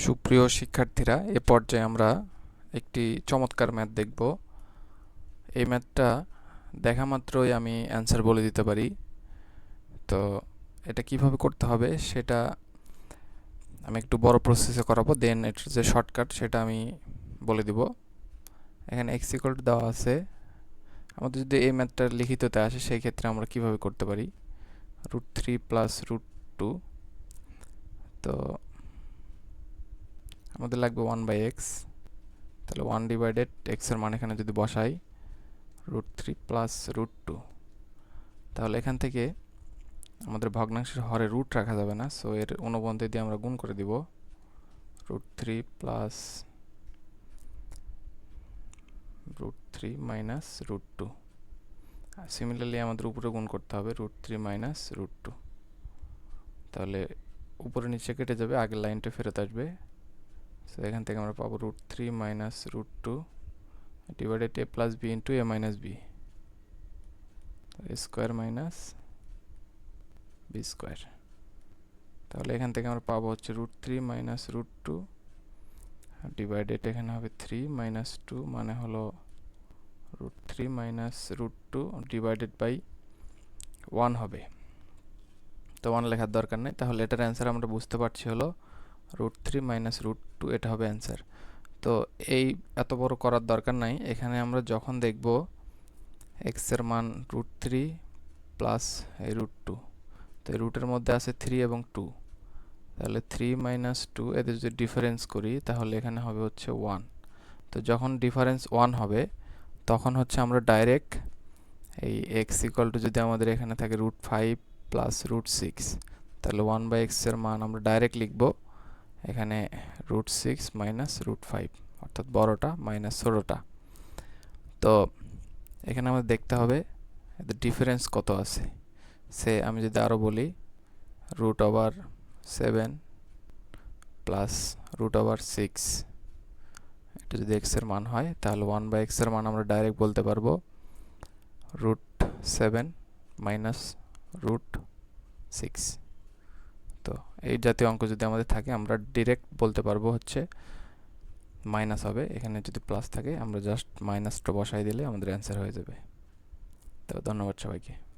সুপ্রিয় শিক্ষার্থীরা, এ পর্যায়ে আমরা একটি চমৎকার ম্যাথ দেখব। এই ম্যাথটা দেখা মাত্রই আমি অ্যান্সার বলে দিতে পারি। তো এটা কীভাবে করতে হবে সেটা আমি একটু বড় প্রসেসে করাবো দেন এটার যে শর্টকাট সেটা আমি বলে দিব। এখানে এক্স ইকুয়াল দেওয়া আছে। আমাদের যদি এই ম্যাথটা লিখিততে আসে, সেই ক্ষেত্রে আমরা কীভাবে করতে পারি? Root three plus root two তো আমাদের লাগবে ওয়ান বাই এক্স তাহলে ওয়ান ডিভাইডেড এক্সের মান এখানে যদি বসাই root three plus root two তাহলে এখান থেকে আমাদের ভগ্নাংশের হরে রুট রাখা যাবে না সো এর অনুবন্ধে দিয়ে আমরা গুণ করে দিব root three plus root three minus root two similarly আমাদের উপরে গুণ করতে হবে root three minus root two তাহলে উপরে নিচে কেটে যাবে, আগের লাইনটা ফেরত আসবে সো এখান থেকে আমরা পাবো root three minus root two divided a plus b into a minus b square minus b square তাহলে এখান থেকে আমরা পাবো হচ্ছে root three minus root two divided এখানে হবে থ্রি মাইনাস টু মানে হলো root three minus root two divided by one হবে। তো ওয়ান লেখার দরকার নেই। তাহলে এটার অ্যান্সার আমরা বুঝতে পারছি হলো root three minus root two এটা হবে অ্যান্সার তো এই এত বড় করার দরকার নাই। এখানে আমরা যখন দেখব এক্সের মান রুট থ্রি প্লাস এই রুট টু তো এই রুটের মধ্যে আছে থ্রি এবং টু তাহলে থ্রি মাইনাস টু এদের যদি ডিফারেন্স করি, তাহলে এখানে হবে হচ্ছে ওয়ান তো যখন ডিফারেন্স ওয়ান হবে, তখন হচ্ছে আমরা ডাইরেক্ট এই এক্স ইকুয়াল টু যদি আমাদের এখানে থাকে root five plus root six তাহলে ওয়ান বাই এক্সের মান আমরা ডাইরেক্ট লিখব। এখানে root six minus root five অর্থাৎ বড়োটা মাইনাস ছোটোটা তো এখানে আমাদের দেখতে হবে ডিফারেন্স কত আছে। সে আমি যদি আরও বলি root over seven plus root over six এটা যদি এক্সের মান হয়, তাহলে ওয়ান বাই এক্সের মান আমরা ডাইরেক্ট বলতে পারব root seven minus root six তো এই জাতীয় অঙ্ক যদি আমাদের থাকে, আমরা ডিরেক্ট বলতে পারব হচ্ছে মাইনাস হবে। এখানে যদি প্লাস থাকে, আমরা জাস্ট মাইনাসটা বসাই দিলে আমাদের অ্যান্সার হয়ে যাবে। তো ধন্যবাদ সবাইকে।